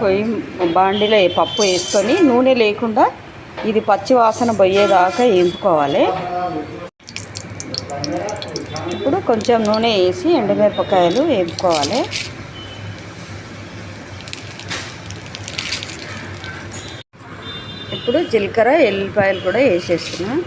పొయ్యి బాండిలో పప్పు వేసుకొని నూనె లేకుండా ఇది పచ్చి వాసన పోయేదాకా వేయించుకోవాలి. ఇప్పుడు కొంచెం నూనె వేసి ఎండుమిరపకాయలు వేపుకోవాలి. ఇప్పుడు జీలకర్ర ఎల్లిపాయలు కూడా వేసేస్తున్నాను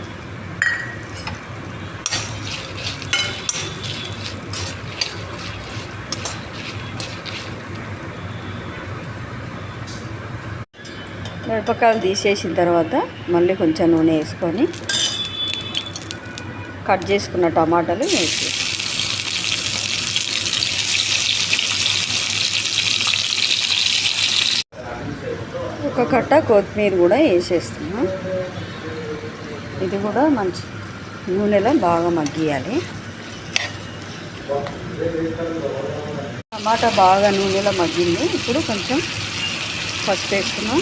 మిరపకాయలు తీసేసిన తర్వాత మళ్ళీ కొంచెం నూనె వేసుకొని కట్ చేసుకున్న టమాటాలు వేసి. ఒక కట్ట కొత్తిమీర కూడా వేసేస్తున్నాం. ఇది కూడా మంచి నూనెలో బాగా మగ్గియాలి. టమాటా బాగా నూనెలో మగ్గింది. ఇప్పుడు కొంచెం పసుపు వేస్తున్నాం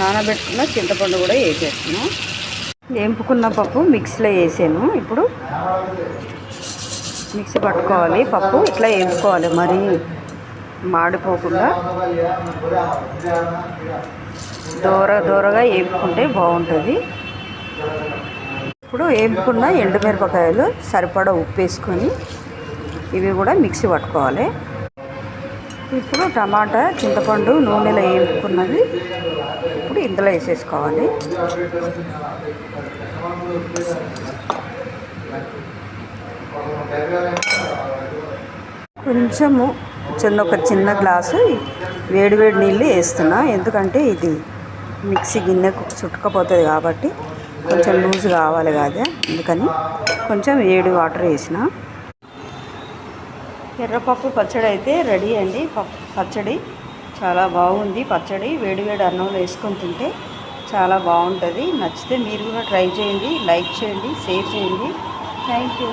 నానబెట్టుకున్న చింతపండు కూడా వేసేస్తున్నాం వేంపుకున్న పప్పు మిక్సీలో వేసాను. ఇప్పుడు మిక్సీ పట్టుకోవాలి. పప్పు ఇట్లా వేపుకోవాలి మరి మాడిపోకుండా దూర దూరగా వేపుకుంటే బాగుంటుంది. ఇప్పుడు వేపుకున్న ఎండుమిరపకాయలు సరిపడా ఉప్పు వేసుకొని ఇవి కూడా మిక్సీ పట్టుకోవాలి. ఇప్పుడు టమాటా చింతపండు నూనెలో వేపుకున్నది ఇప్పుడు ఇందులో వేసేసుకోవాలి. కొంచెము చిన్న ఒక చిన్న గ్లాసు వేడి వేడి నీళ్ళు వేస్తున్నా. ఎందుకంటే ఇది మిక్సీ గిన్నెకు చుట్టుకపోతుంది కాబట్టి కొంచెం లూజ్ కావాలి కదా. అందుకని కొంచెం వేడి వాటర్ వేసిన. ఎర్రపప్పు పచ్చడి అయితే రెడీ అండి. పచ్చడి చాలా బాగుంది. పచ్చడి వేడి వేడి అన్నంలో వేసుకొని తింటే చాలా బాగుంటుంది. నచ్చితే మీరు కూడా ట్రై చేయండి. లైక్ చేయండి. షేర్ చేయండి. Thank you.